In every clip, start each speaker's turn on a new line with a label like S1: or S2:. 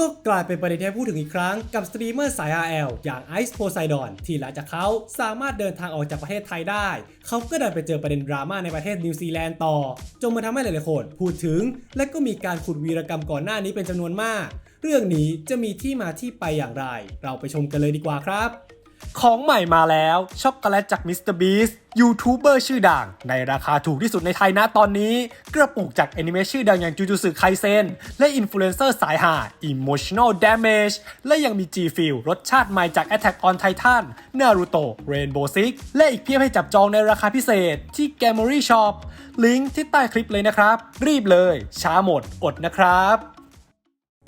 S1: ก็กลายเป็นประเด็นที่พูดถึงอีกครั้งกับสตรีมเมอร์สาย RL อย่าง Ice Poseidon ที่หลังจากเขาสามารถเดินทางออกจากประเทศไทยได้ เขาก็ดันไปเจอประเด็นดราม่าในประเทศนิวซีแลนด์ต่อ จนมาทำให้หลายๆคนพูดถึง และก็มีการขุดวีรกรรมก่อนหน้านี้เป็นจำนวนมาก เรื่องนี้จะมีที่มาที่ไปอย่างไร เราไปชมกันเลยดีกว่าครับ ของใหม่มาแล้ว ช็อกโกแลตจากมิสเตอร์บีสยูทูบเบอร์ชื่อดัง ในราคาถูกที่สุดในไทยนะตอนนี้ กระปุกจากแอนิเมชื่อดังอย่างจูจูสึไคเซนและอินฟลูเอนเซอร์สายหา Emotional Damage และยังมี G f i l รสชาติใหม่จาก Attack on Titan Naruto Rainbow Six และอีกเพียบให้จับจองในราคาพิเศษที่ Gamery Shop ลิงก์ที่ใต้คลิปเลยนะครับ รีบเลย ช้าหมดอดนะครับ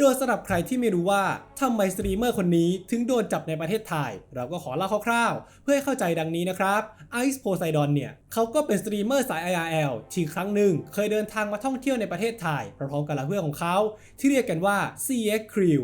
S1: โดยสำหรับใครที่ไม่รู้ว่าทำไมสตรีมเมอร์คนนี้ถึงโดนจับในประเทศไทย เราก็ขอเล่าคร่าวๆ เพื่อให้เข้าใจดังนี้นะครับ Ice Poseidon เนี่ยเขาก็เป็นสตรีมเมอร์สาย IRL ที่ครั้งหนึ่งเคยเดินทางมาท่องเที่ยวในประเทศไทยพร้อมกับเพื่อนของเขาที่เรียกกันว่า CX Crew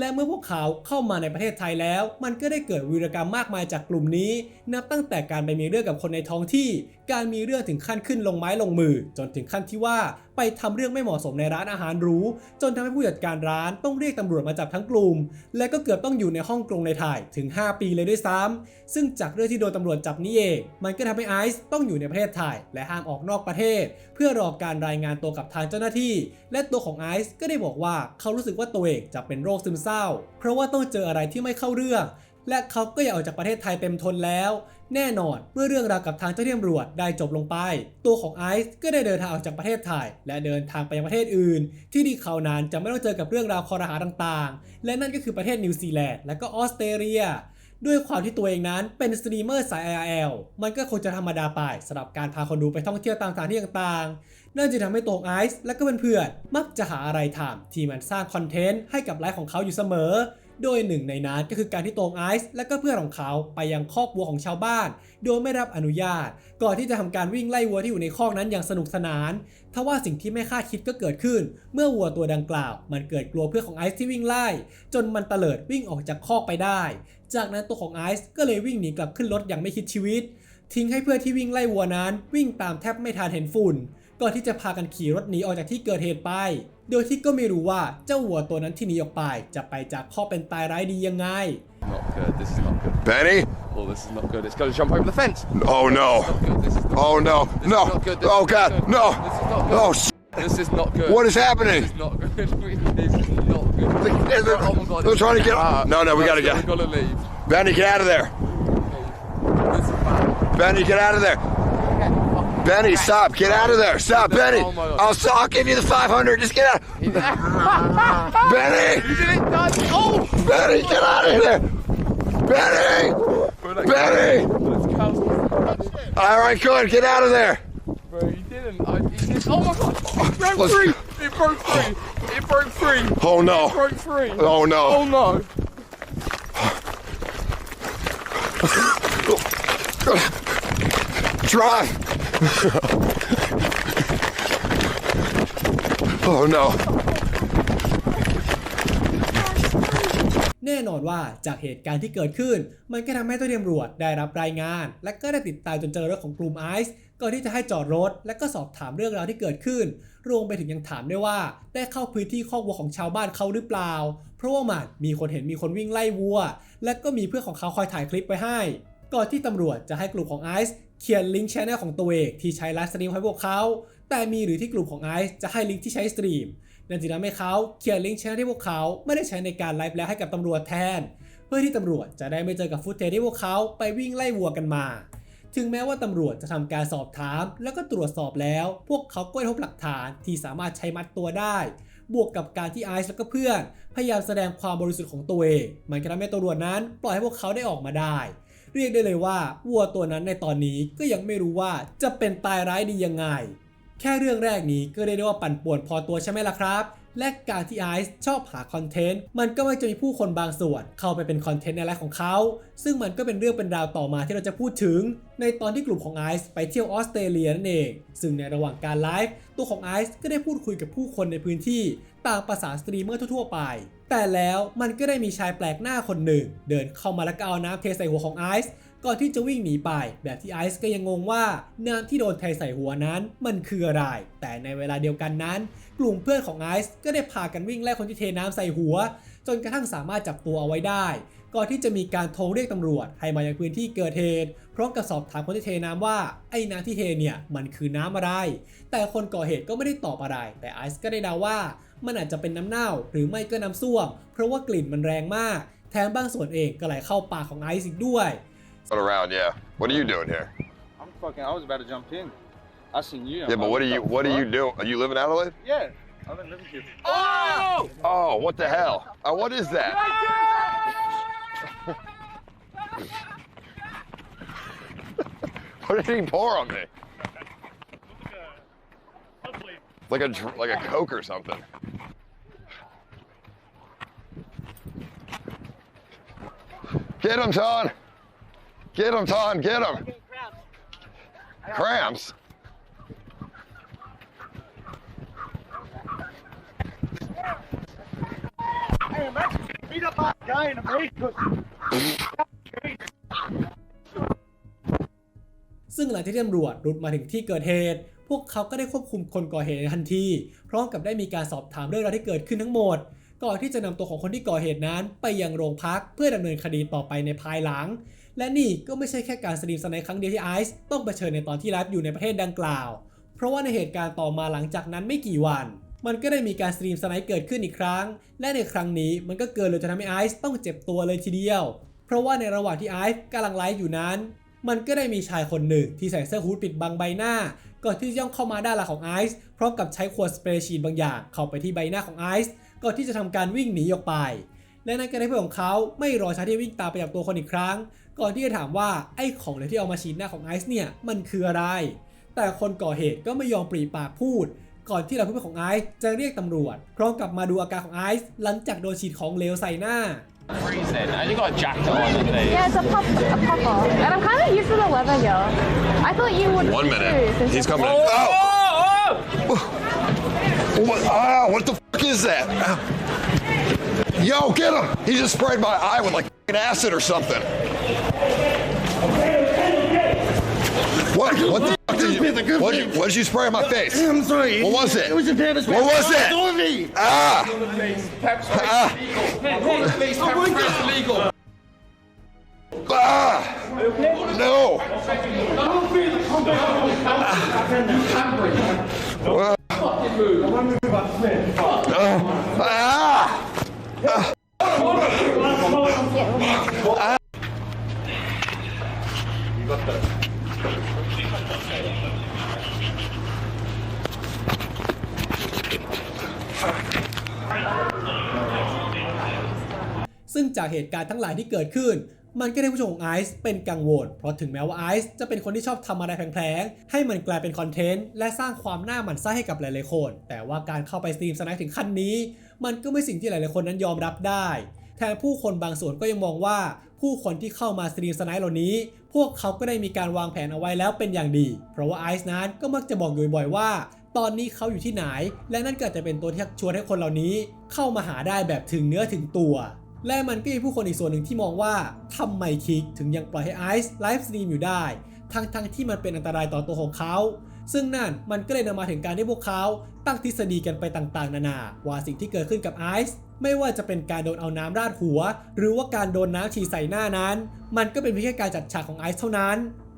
S1: และเมื่อพวกเขาเข้ามาในประเทศไทยแล้ว มันก็ได้เกิดวีรกรรมมากมายจากกลุ่มนี้ นับตั้งแต่การไปมีเรื่องกับคนในท้องที่ การมีเรื่องถึงขั้นขึ้นลงไม้ลงมือ จนถึงขั้นที่ว่า ไปทำเรื่องไม่เหมาะสมในร้านอาหารหรู จนทำให้ผู้จัดการร้านต้องเรียกตำรวจมาจับทั้งกลุ่ม และก็เกือบต้องอยู่ในห้องกรงในไทยถึง 5 ปีเลยด้วยซ้ำซึ่งจากเรื่องที่โดนตำรวจจับนี้เอง มันก็ทำให้ไอซ์ต้องอยู่ในประเทศไทยและห้ามออกนอกประเทศ เพื่อรอการรายงานตัวกับทางเจ้าหน้าที่ และตัวของไอซ์ก็ได้บอกว่าเขารู้สึกว่าตัวเองจะเป็นโรคซึมเศร้า เพราะว่าต้องเจออะไรที่ไม่เข้าเรื่อง และเขาก็อยากออกจากประเทศไทยเต็มทนแล้ว แน่นอนเมื่อเรื่องราวกับทางเจ้าหน้าที่ตำรวจได้จบลงไป ตัวของไอซ์ก็ได้เดินทางออกจากประเทศไทย และเดินทางไปยังประเทศอื่น ที่ดีเขานั้นจะไม่ต้องเจอกับเรื่องราวคอรหาต่างๆ และนั่นก็คือประเทศนิวซีแลนด์และก็ออสเตรเลียด้วยความที่ตัวเองนั้นเป็นสตรีมเมอร์สาย IRL มันก็คงจะธรรมดาไปสำหรับการพาคนดูไปท่องเที่ยวตามสถานที่ต่างๆ นั่นจะทำให้ตัวของไอซ์และก็เพื่อนๆมักจะหาอะไรทำที่มันสร้างคอนเทนต์ให้กับไลฟ์ของเขาอยู่เสมอ โดยหนึ่งในนั้นก็คือการที่ตรงไอซ์และก็เพื่อนของเขาไปยังคอกวัวของชาวบ้าน โดยไม่รับอนุญาต ก่อนที่จะทำการวิ่งไล่วัวที่อยู่ในคอกนั้นอย่างสนุกสนาน ทว่าสิ่งที่ไม่คาดคิดก็เกิดขึ้น เมื่อวัวตัวดังกล่าว มันเกิดกลัวเพื่อนของไอซ์ที่วิ่งไล่ จนมันเตลิดวิ่งออกจากคอกไปได้ จากนั้นตัวของไอซ์ก็เลยวิ่งหนีกลับขึ้นรถอย่างไม่คิดชีวิต ทิ้งให้เพื่อนที่วิ่งไล่วัวนั้น วิ่งตามแทบไม่ทันเห็นฝุ่น ก่อนที่จะพากันขี่รถหนีออกจากที่เกิดเหตุไป โดยที่ก็ไม่รู้ว่าเจ้าวัวตัวนั้นที่หนีออกไป จะไปจากข้อเป็นตายร้ายดียังไง
S2: Not good. This is not good.
S3: Benny?
S2: Oh, this is not good. It's going to jump over the fence.
S3: Oh no.
S2: Not good. This is not
S3: Oh no.
S2: This
S3: No.
S2: Is not good. This
S3: Oh
S2: is
S3: god.
S2: not good.
S3: No.
S2: This is not good.
S3: Oh sh-
S2: This is not good.
S3: What is happening?
S2: This is not good. this is not good.
S3: They're- they're-
S2: oh my god.
S3: they're trying to get-
S2: Ah,
S3: No, no, we
S2: let's
S3: gotta
S2: go,
S3: get-
S2: We gotta leave.
S3: Benny, get out of there.
S2: This is bad.
S3: Benny, get out of there. Benny, stop. Get out of there. Stop, Benny.
S2: Oh.
S3: I'll, I'll give you the 500. Just get out. Benny!
S2: Oh!
S3: Benny, get out of here. Benny! Benny!
S2: Let's cancel.
S3: All right, good. Get out of there.
S2: Bro, he didn't. I, did. Oh my god. It broke
S3: Let's-
S2: free. It broke free. It broke free.
S3: Oh
S2: It
S3: no.
S2: broke free.
S3: Oh no.
S2: Oh no.
S3: Drive. Oh no.
S1: แน่นอนว่าจากเหตุการณ์ที่เกิดขึ้น มันก็ทำให้เจ้าหน้าที่ตำรวจได้รับรายงาน และก็ได้ติดตามจนเจอรถของกลุ่มไอซ์ก่อนที่จะให้จอดรถ และก็สอบถามเรื่องราวที่เกิดขึ้น รวมไปถึงยังถามด้วยว่า ได้เข้าพื้นที่คอกวัวของชาวบ้านเขาหรือเปล่า เพราะว่ามันมีคนเห็นมีคนวิ่งไล่วัว และก็มีเพื่อนของเขาคอยถ่ายคลิปไว้ให้ ก่อนที่ตำรวจจะให้กลุ่มของไอซ์เขียนลิงก์ชแนลของตัวเองที่ใช้ไลฟ์สตรีมให้พวกเขา แต่มีหรือที่กลุ่มของไอซ์จะให้ลิงก์ที่ใช้สตรีมนั่นจึงทำให้เขาเขียนลิงก์แชทที่พวกเขาไม่ได้ใช้ในการไลฟ์แล้วให้กับตำรวจแทน เพื่อที่ตำรวจจะได้ไม่เจอกับฟุตเทจที่พวกเขาไปวิ่งไล่วัวกันมา ถึงแม้ว่าตำรวจจะทำการสอบถาม แล้วก็ตรวจสอบแล้ว พวกเขาก็ได้พบหลักฐานที่สามารถใช้มัดตัวได้บวกกับการที่ไอซ์และก็เพื่อน พยายามแสดงความบริสุทธิ์ของตัวเอง มันก็ทำให้ตำรวจนั้น ปล่อยให้พวกเขาได้ออกมาได้ เรียกได้เลยว่าวัวตัวนั้นในตอนนี้ก็ยังไม่รู้ว่าจะเป็นตายร้ายดียังไง แค่เรื่องแรกนี้ก็เรียกได้ว่าปั่นป่วนพอตัวใช่ไหมล่ะครับ และการที่ไอซ์ชอบหาคอนเทนต์มันก็ไม่จะมีผู้คนบางส่วนเข้าไปเป็นคอนเทนต์ในไลฟ์ของเขา ซึ่งมันก็เป็นเรื่องเป็นราวต่อมาที่เราจะพูดถึง ในตอนที่กลุ่มของไอซ์ไปเที่ยวออสเตรเลียนั่นเองซึ่งในระหว่างการไลฟ์ตัวของไอซ์ก็ได้พูดคุยกับผู้คนในพื้นที่ตามภาษาสตรีมเมอร์ทั่วๆไป แต่แล้วมันก็ได้มีชายแปลกหน้าคนหนึ่ง เดินเข้ามาแล้วก็เอาน้ำเทใส่หัวของไอซ์ก่อนที่จะวิ่งหนีไป แบบที่ไอซ์ก็ยังงงว่าน้ำที่โดนเทใส่หัวนั้นมันคืออะไร แต่ในเวลาเดียวกันนั้น กลุ่มเพื่อนของไอซ์ก็ได้พากันวิ่งไล่คนที่เทน้ำใส่หัว จนกระทั่งสามารถจับตัวเอาไว้ได้ ก่อนที่จะมีการโทรเรียกตำรวจให้มายังพื้นที่เกิดเหตุพร้อมกับสอบถามคนที่เทน้ำว่าไอ้น้ำที่เทเนี่ยมันคือน้ำอะไร แต่คนก่อเหตุก็ไม่ได้ตอบอะไร แต่ไอซ์ก็ได้เดาว่า มันอาจจะเป็นน้ำเน่าหรือไม่ก็น้ำส้วม เพราะว่ากลิ่นมันแรงมาก แถมบางส่วนเองก็ไหลเข้าปากของไอซ์อีกด้วย
S3: Run around, yeah. What are you doing here?
S4: I'm fucking. I was about to jump in. I seen you.
S3: Yeah, but what are you? What are you doing? Are you living Adelaide?
S4: Yeah, I've been living here.
S2: Oh!
S3: Oh, what the hell? Uh, what is that? What did he pour on me? Like a like a coke or something. Get him, Ton. Get him, Ton. Get him. Cramps.
S4: Beat up my guy in the face.
S1: ซึ่งหลังจากที่ตำรวจรุดมาถึงที่เกิดเหตุ พวกเขาก็ได้ควบคุมคนก่อเหตุทันที พร้อมกับได้มีการสอบถามเรื่องราวที่เกิดขึ้นทั้งหมด ก่อนที่จะนำตัวของคนที่ก่อเหตุนั้น ไปยังโรงพักเพื่อดำเนินคดีต่อไปในภายหลัง และนี่ก็ไม่ใช่แค่การสตรีมสไนครั้งเดียวที่ไอซ์ต้องเผชิญในตอนที่ไลฟ์อยู่ในประเทศดังกล่าว เพราะว่าในเหตุการณ์ต่อมาหลังจากนั้นไม่กี่วัน มันก็ได้มีการสตรีมสไนเกิดขึ้นอีกครั้ง และในครั้งนี้มันก็เกินเลยจะทำให้ไอซ์ต้องเจ็บตัวเลยทีเดียว เพราะว่าในระหว่างที่ไอซ์กำลังไลฟ์อยู่นั้น มันก็ได้มีชายคนหนึ่งที่ใส่เสื้อฮูดปิดบังใบหน้า ก่อนที่จะย่องเข้ามาด้านหลังของไอซ์พร้อมกับใช้ขวดสเปรย์ฉีดบางอย่างเข้าไปที่ใบหน้าของไอซ์ก่อนที่จะทำการวิ่งหนีออกไป และนั่นก็ได้เพื่อนของเขาไม่รอช้าที่วิ่งตามไปจับตัวคนอีกครั้ง ก่อนที่จะถามว่าไอ้ของเหลวที่เอามาฉีดหน้าของไอซ์เนี่ยมันคืออะไรแต่คนก่อเหตุก็ไม่ยอมปรีปากพูด ก่อนที่เราเพื่อนของไอซ์จะเรียกตำรวจ พร้อมกับมาดูอาการของไอซ์หลังจากโดนฉีดของเหลวใส่หน้า
S2: Freeze then. And you got a jacket on underneath.
S5: Yeah, it's a pop, a popper. And I'm kind of used to the weather here. I thought you would.
S3: One
S5: too,
S3: minute.
S5: since
S3: He's
S5: it's-
S3: coming.
S2: Oh!
S3: Oh!
S2: oh!
S3: What? Ah, what the fuck is that? Ow. Yo, get him! He just sprayed my eye with like f***ing acid or something. What? What the fuck did you? What? What did you spray on my face?
S6: I'm sorry.
S3: What was it?
S6: It was a pepper spray.
S3: What was it?
S6: Don't me.
S3: Ah!
S2: Pepper spray
S3: Ah!
S2: Please, pepper spray is illegal.
S3: Ah! No! Ah!
S1: ซึ่งจากเหตุการณ์ทั้งหลายที่เกิดขึ้น มันก็ได้ผู้ชมของไอซ์เป็นกังวล เพราะถึงแม้ว่าไอซ์จะเป็นคนที่ชอบทำอะไรแผลงๆ ให้มันกลายเป็นคอนเทนต์และสร้างความน่าหมั่นไส้ให้กับหลายๆคน แต่ว่าการเข้าไปสตรีมสไนค์ถึงขั้นนี้ มันก็ไม่สิ่งที่หลายๆคนนั้นยอมรับได้แทนผู้คนบางส่วนก็ยังมองว่า ผู้คนที่เข้ามาสตรีมสไนค์เหล่านี้ พวกเขาก็ได้มีการวางแผนเอาไว้แล้วเป็นอย่างดี เพราะว่าไอซ์นั้นก็มักจะบอกอยู่บ่อยๆว่า ตอนนี้เขาอยู่ที่ไหน และนั่นก็จะเป็นตัวที่ชวนให้คนเหล่านี้ เข้ามาหาได้แบบถึงเนื้อถึงตัว และมันก็มีผู้คนอีกส่วนหนึ่งที่มองว่าทำไมคิกถึงยังปล่อยให้ไอซ์ไลฟ์สตรีมอยู่ได้ ทั้งทั้งๆที่มันเป็นอันตรายต่อตัวของเขาซึ่งนั่นมันก็เลยนำมาถึงการที่พวกเขาตั้งทฤษฎีกันไปต่างๆ นานา ว่าสิ่งที่เกิดขึ้นกับไอซ์ไม่ว่าจะเป็นการโดนเอาน้ำราดหัว หรือว่าการโดนน้ำฉีดใส่หน้านั้น มันก็เป็นเพียงแค่การจัดฉากของไอซ์เท่านั้น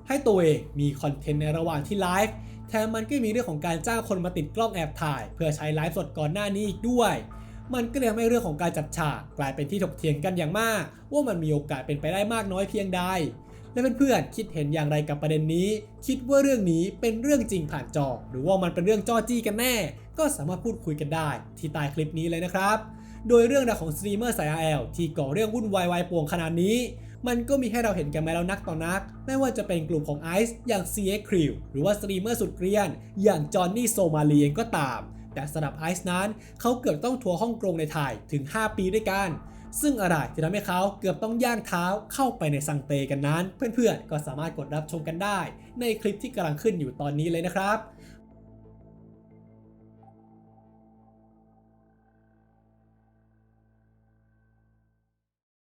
S1: ให้ตัวเองมีคอนเทนต์ในระหว่างที่ไลฟ์แถมมันก็มีเรื่องของการจ้างคนมาติดกล้องแอบถ่าย เพื่อใช้ไลฟ์สดก่อนหน้านี้อีกด้วย มันก็เลยทำให้เรื่องของการจัดฉากกลายเป็นที่ถกเถียงกันอย่างมาก ว่ามันมีโอกาสเป็นไปได้มากน้อยเพียงใดและเพื่อนๆคิดเห็นอย่างไรกับประเด็นนี้ คิดว่าเรื่องนี้เป็นเรื่องจริงผ่านจอ หรือว่ามันเป็นเรื่องจ้อจี้กันแน่ ก็สามารถพูดคุยกันได้ ที่ใต้คลิปนี้เลยนะครับ โดยเรื่องราวของสตรีมเมอร์สาย RL ที่ก่อเรื่องวุ่นวายวายป่วงขนาดนี้ มันก็มีให้เราเห็นกันมาแล้วนักต่อนัก ไม่ว่าจะเป็นกลุ่มของไอซ์อย่าง CX Crew หรือว่าสตรีมเมอร์สุดเกรียน อย่างจอห์นนี่โซมาลีเองก็ตาม แต่สำหรับไอซ์นั้นเขาเกือบต้องทัวร์ฮ่องกงในไทยถึง 5 ปีด้วยกัน ซึ่งอะไรที่ทำให้เขาเกือบต้องย่างเท้าเข้าไปในซังเตกันนั้น เพื่อนๆก็สามารถกดรับชมกันได้ ในคลิปที่กำลังขึ้นอยู่ตอนนี้เลยนะครับ